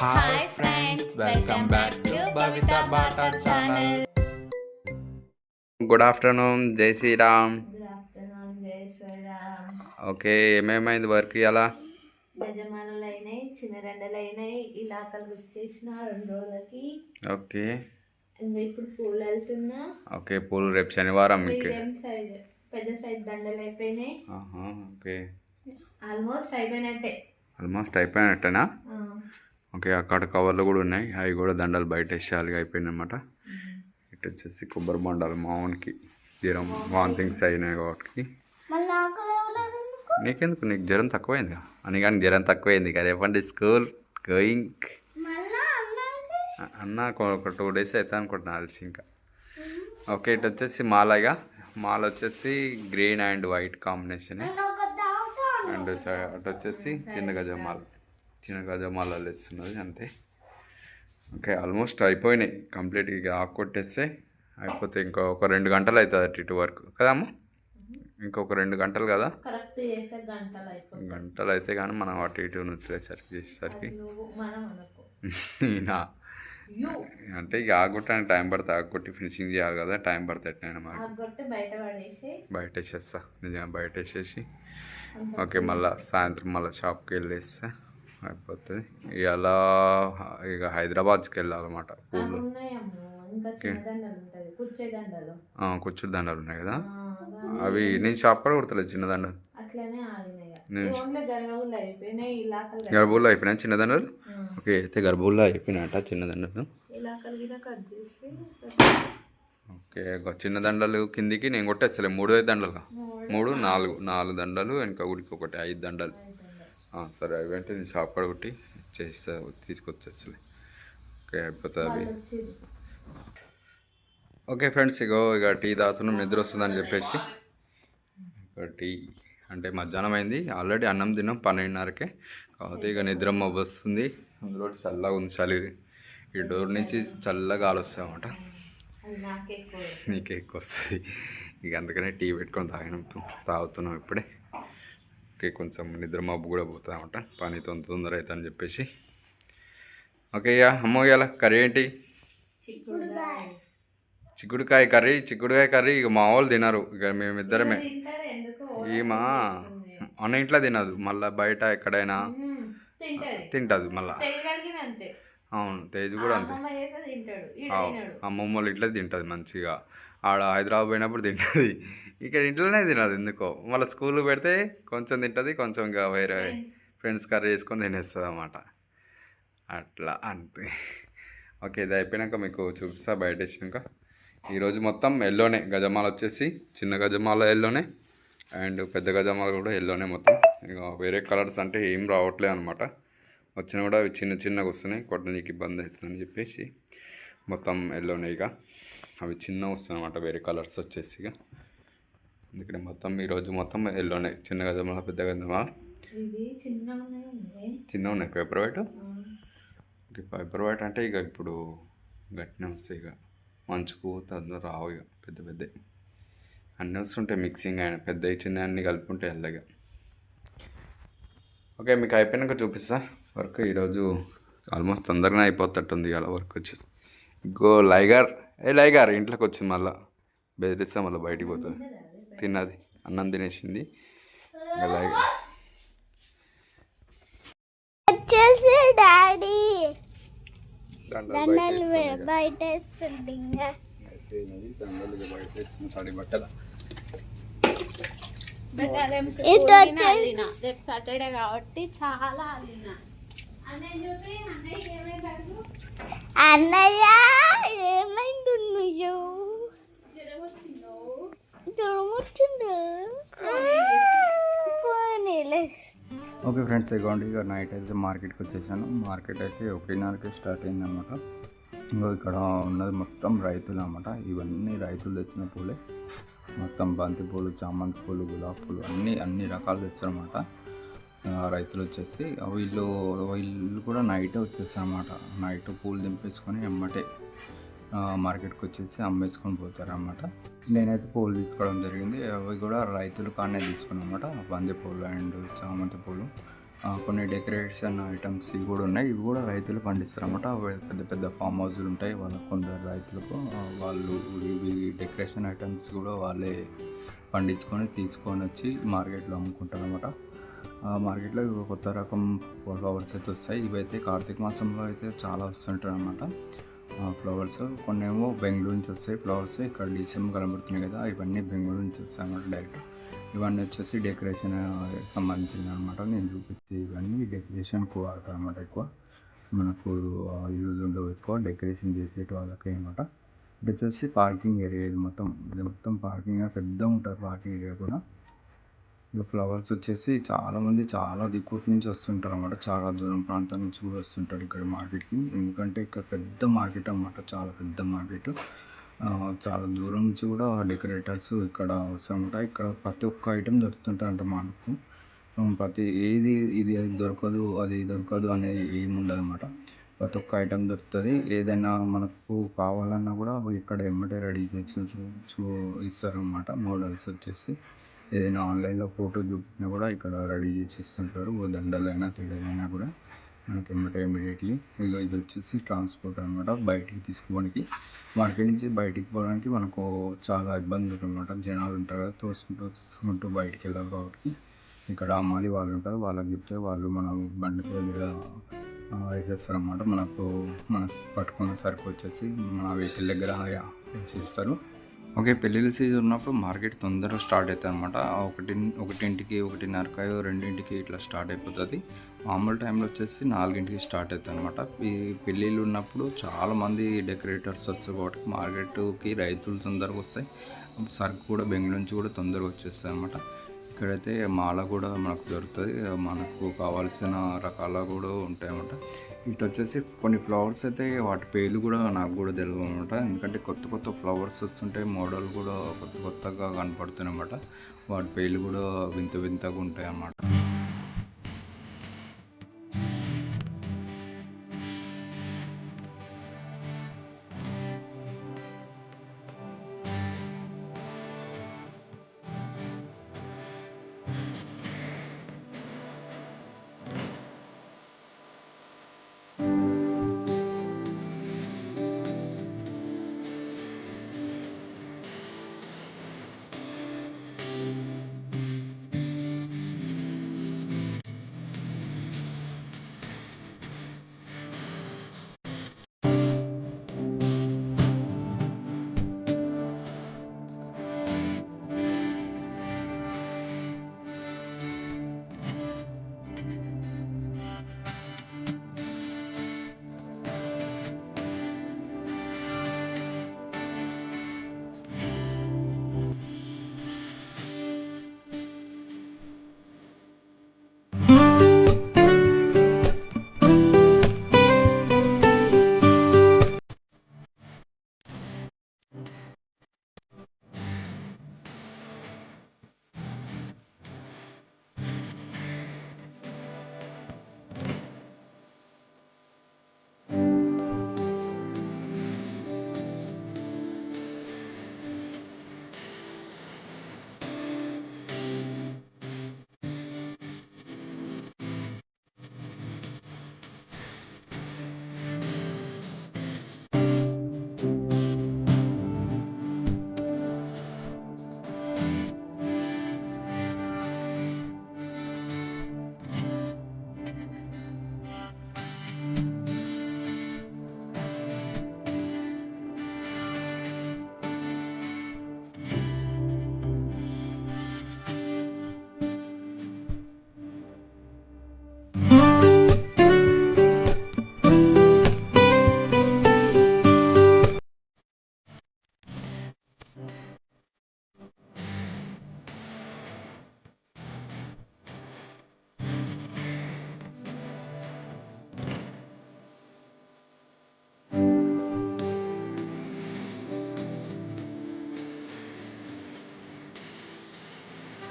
Hi friends welcome back to Bata channel good afternoon Jai Shri Ram okay ఏమేమైంది work ఇలా గజమాలలు అయినాయి చిన్న రెండలు అయినాయి ఇలాకలు వచ్చేసిన రెండు రోజులకి ఓకే ఇప్పుడు పూలు వెళ్తున్నా. ఓకే పూలు రేపు శనివారం పెద్ద సైజ్ దండలు అయిపోయినాయి ఓకే ఆల్మోస్ట్ అయిపోయినట్టే. ఆల్మోస్ట్ అయిపోయినట్టేనా? ఓకే అక్కడ కవర్లు కూడా ఉన్నాయి. అవి కూడా దండలు బయట వేసేయాలి అయిపోయింది అనమాట ఇటు వచ్చేసి కొబ్బరి బొండాలు మామూలుకి జ్వరం వాంతింగ్స్ అయినాయి కాబట్టి. నీకెందుకు? నీకు జ్వరం తక్కువైంది అని కానీ జ్వరం తక్కువైంది కదా రేపండి స్కూల్ గోయింగ్? అన్న ఒక- టూ డేస్ అయితే అనుకుంటున్నా అలసి ఇంకా. ఓకే ఇటు వచ్చేసి మాలగా మాల వచ్చేసి green and white combination. And అటు వచ్చేసి చిన్న గజమాల చిన్న గజమాల వేస్తున్నది అంతే. ఓకే ఆల్మోస్ట్ అయిపోయినాయి. కంప్లీట్ ఇక కొట్టేస్తే అయిపోతే ఇంకో ఒక రెండు గంటలు అవుతుంది అటు ఇటు వరకు. కదమ్మా ఇంకొక రెండు గంటలు కదా? గంటలు అయితే కానీ మనం అటు ఇటు నుంచిలేసరికి చేసేసరికి. నువ్వు మనం అనుకో. నా యూ. అంటే ఇక ఆగొట్టడానికి టైం పడుతుంది. ఆగొట్టి ఫినిషింగ్ చేయాలి కదా టైం పడుతుంది బయట పడేసి. బయట వేసేస్తా. నిజంగా బయట వేసేసి. ఓకే మళ్ళీ సాయంత్రం మళ్ళీ షాప్కి వెళ్ళేస్తే. అయిపోతుంది ఇవాళ ఇక హైదరాబాద్కి వెళ్ళాలన్నమాట పూలు. చిన్న దండలు. ఉన్నాయి కదా? అవి నేను షాప్ కూడా కుడతలేదు చిన్న దండలు. గర్భూల్లో అయిపోయినాయి చిన్న దండలు? ఓకే అయితే గర్భూల్లో అయిపోయినాయట చిన్న దండలు. ఇలా ఓకే చిన్న దండలు కిందికి నేను కొట్టేస్తలే. మూడు ఐదు దండలుగా. మూడు. నాలుగు. నాలుగు దండలు ఇంకా గుడికి ఒకటి ఐదు దండలు. సరే అవి అంటే నేను షాప్ కాడ కొట్టి చేస్తా తీసుకొచ్చేస్తలే ఓకే అయిపోతుంది అవి. ఓకే ఫ్రెండ్స్ ఇగో ఇక టీ తాగుతున్నాం నిద్ర వస్తుందని చెప్పేసి. ఇక టీ అంటే మధ్యాహ్నం అయింది ఆల్రెడీ అన్నం తిన్నాం పన్నెండున్నరకే. కాకపోతే ఇక నిద్ర వస్తుంది అందులో చల్లగా ఉంది చలి. ఈ డోర్ నుంచి చల్లగా గాలి వస్తాయి అన్నమాట అది నాకే ఎక్కువ నీకే ఎక్కువ వస్తుంది. ఇక అందుకనే టీ పెట్టుకొని తాగినాం తాగుతున్నాం ఇప్పుడే. ఓకే కొంచెం నిద్ర మబ్బు కూడా పోతుంది అనమాట పని తొందర తొందర అవుతుంది అని చెప్పేసి. ఓకే ఇక అమ్మ ఇవాళ కర్రీ ఏంటి? చిక్కుడుకాయ. కర్రీ చిక్కుడుకాయ కర్రీ ఇక మా వాళ్ళు తినరు. ఇక మేమిద్దరమే. ఈమా అన్న ఇంట్లో తినదు. మళ్ళీ బయట ఎక్కడైనా. తింటది. మళ్ళీ. అవును తేజ్ కూడా అంతే. అమ్మమ్మ వాళ్ళ ఇంట్లో తింటుంది మంచిగా. ఆడ హైదరాబాద్ పోయినప్పుడు తింటుంది. ఇక్కడ ఇంట్లోనే తినదు ఎందుకో. మళ్ళీ స్కూల్ పెడితే కొంచెం తింటుంది కొంచెం ఇంకా వేరే ఫ్రెండ్స్ కర్రీ చేసుకొని తినేస్తుంది అన్నమాట. అట్లా అంతే. ఓకే ఇది అయిపోయినాక మీకు చూపిస్తా బయట వచ్చినాక ఈరోజు మొత్తం ఎల్లోనే గజమాల వచ్చేసి చిన్న గజమాల ఎల్లోనే అండ్ పెద్ద గజమాల కూడా ఎల్లోనే మొత్తం. ఇక వేరే కలర్స్ అంటే ఏం రావట్లేదు అనమాట వచ్చినా కూడా చిన్న చిన్నగా వస్తున్నాయి. కొట్టడానికి ఇబ్బంది అవుతుందని చెప్పేసి మొత్తం ఎల్లోనే ఇక. అవి చిన్న వస్తున్నాయి అనమాట వేరే కలర్స్ వచ్చేసి ఇక. అందుకనే మొత్తం ఈరోజు మొత్తం ఎల్లోనే చిన్న గజమాల పెద్ద గజమాల. చిన్న ఉన్నాయి పేపర్ వైట్ పేపర్ వైట్ అంటే ఇక ఇప్పుడు గట్టినే వస్తాయి ఇక. మంచుకు తొందర రావు ఇక పెద్ద పెద్ద. అన్నీ వస్తుంటాయి మిక్సింగ్ అయిన పెద్ద చిన్న అన్నీ కలుపుకుంటే వెళ్ళగా ఓకే మీకు అయిపోయినాక చూపిస్తా. వర్క్ ఈరోజు ఆల్మోస్ట్ తొందరగానే అయిపోతట్టుంది ఇవాళ వర్క్ వచ్చేసి. ఇంకో లైగర్. ఏ లైగర్ ఇంట్లోకి వచ్చింది మళ్ళీ. బెదిరిస్తే మళ్ళీ బయటికి పోతుంది తిన్నది. అన్నం తినేసింది. వచ్చేసి డాడీ. దండలు బయట దండలు బట్టల. రేపు సాటర్డే కాబట్టి చాలా అల్లిన. అన్నయ్య చూపి అన్నయ్య ఏమైంది? నువ్వు జ్వరం వచ్చిందో పోనీలే. ఓకే ఫ్రెండ్స్ ఇదిగోండి ఇక నైట్ అయితే మార్కెట్కి వచ్చేసాను. మార్కెట్ అయితే ఒకటిన్నరకే స్టార్ట్ అయిందనమాట ఇంకో ఇక్కడ ఉన్నది మొత్తం రైతులు అనమాట ఇవన్నీ రైతులు తెచ్చిన పూలే. మొత్తం బంతి పూలు చామంతి పూలు గులాబీ పూలు అన్నీ అన్ని రకాలు తెచ్చారనమాట రైతులు వచ్చేసి వీళ్ళు వీళ్ళు కూడా నైటే వచ్చేస్తారు అనమాట నైట్ పూలు దింపేసుకొని ఎమ్మటే మార్కెట్కి వచ్చేసి అమ్మేసుకొని పోతారు అనమాట నేనైతే పూలు తీసుకోవడం జరిగింది. అవి కూడా రైతులు కానే తీసుకున్నాను అనమాట బంతి పూలు అండ్ చామంతి పూలు కొన్ని డెకరేషన్ ఐటమ్స్ ఇవి కూడా ఉన్నాయి. ఇవి కూడా రైతులు పండిస్తారు అనమాట పెద్ద పెద్ద ఫామ్ హౌస్లు ఉంటాయి. వాళ్ళ కొందరు రైతులకు వాళ్ళు ఇవి డెకరేషన్ ఐటమ్స్ కూడా వాళ్ళే పండించుకొని తీసుకొని వచ్చి మార్కెట్లో అమ్ముకుంటారు అనమాట ఆ మార్కెట్లో ఇవి కొత్త రకం ఫ్లవర్స్ అయితే వస్తాయి. ఇవైతే కార్తీక మాసంలో అయితే చాలా వస్తుంటారు అనమాట ఫ్లవర్స్ కొన్ని ఏమో బెంగళూరు నుంచి వస్తాయి ఫ్లవర్స్ ఇక్కడ డిసెంబర్ కనబడుతున్నాయి కదా ఇవన్నీ బెంగళూరు నుంచి వస్తాయి అన్నమాట డైరెక్ట్ ఇవన్నీ వచ్చేసి డెకరేషన్ సంబంధించింది అనమాట నేను చూపించి ఇవన్నీ డెకరేషన్ వాడతాను అనమాట ఎక్కువ. మనకు యూజ్ ఉండవు ఎక్కువ. డెకరేషన్ చేసేటి వాళ్ళకి అనమాట ఇది వచ్చేసి పార్కింగ్ ఏరియా ఇది మొత్తం. ఇది మొత్తం పార్కింగ్ పెద్ద ఉంటుంది పార్కింగ్ ఏరియా కూడా. ఇక ఫ్లవర్స్ వచ్చేసి చాలామంది చాలా దిక్కుల నుంచి వస్తుంటారు అనమాట చాలా దూరం ప్రాంతం నుంచి కూడా వస్తుంటారు ఇక్కడ మార్కెట్కి. ఎందుకంటే ఇక్కడ పెద్ద మార్కెట్ అనమాట చాలా పెద్ద మార్కెట్. చాలా దూరం నుంచి కూడా డెకరేటర్స్ ఇక్కడ వస్తుంటారు ఇక్కడ ప్రతి ఒక్క ఐటెం దొరుకుతుంటారంట మనకు ప్రతి ఏది ఇది అది దొరకదు అది దొరకదు అనేది ఏమి ఉండదు ప్రతి ఒక్క ఐటెం దొరుకుతుంది. ఏదైనా మనకు కావాలన్నా కూడా ఇక్కడ ఎమ్మటే రెడీ చేసి చూ- చూ ఇస్తారనమాట మోడల్స్ వచ్చేసి. ఏదైనా ఆన్లైన్లో ఫోటో చూపించినా కూడా ఇక్కడ రెడీ చేసి ఇస్తుంటారు ఓ దండలైనా తీడలైనా కూడా మనకి ఎమ్మటే ఇమీడియట్లీ ఇక ఇది వచ్చేసి ట్రాన్స్పోర్ట్ అనమాట బయటికి తీసుకోవడానికి మార్కెట్ నుంచి బయటికి పోవడానికి మనకు చాలా ఇబ్బంది ఉంటుంది అనమాట జనాలు ఉంటారు కదా తోసుకుంటూ తోసుకుంటూ బయటికి వెళ్ళాలి కాబట్టి ఇక్కడ అమ్మాలి వాళ్ళు ఉంటారు. వాళ్ళకి చెప్తే వాళ్ళు మన బండి మీద వేసేస్తారు మనకు మన పట్టుకున్న సరుకు వచ్చేసి మన వెహికల్ దగ్గర వేసేస్తారు. ఓకే పెళ్ళిళ్ళ సీజన్ ఉన్నప్పుడు మార్కెట్ తొందరగా స్టార్ట్ అవుతుంది అనమాట ఒకటి ఒకటింటికి ఒకటిన్నరకాయ రెండింటికి ఇట్లా స్టార్ట్ అయిపోతుంది. మామూలు టైంలో వచ్చేసి నాలుగింటికి స్టార్ట్ అవుతుంది అనమాట ఈ పెళ్ళిళ్ళు ఉన్నప్పుడు చాలామంది డెకరేటర్స్ వస్తారు కాబట్టి మార్కెట్కి రైతులు తొందరగా వస్తాయి. సరుకు కూడా బెంగళూరు నుంచి కూడా తొందరగా వచ్చేస్తాయి అనమాట ఇక్కడైతే మాల కూడా మనకు దొరుకుతుంది. మనకు కావాల్సిన రకాల కూడా ఉంటాయన్నమాట. ఇటు వచ్చేసి కొన్ని ఫ్లవర్స్ అయితే వాటి పేర్లు కూడా నాకు కూడా తెలియదు అనమాట ఎందుకంటే కొత్త కొత్త ఫ్లవర్స్ వస్తుంటాయి మోడల్ కూడా కొత్త కొత్తగా కనపడుతున్నాయి అన్నమాట వాటి పేర్లు కూడా వింత వింతగా ఉంటాయి అన్నమాట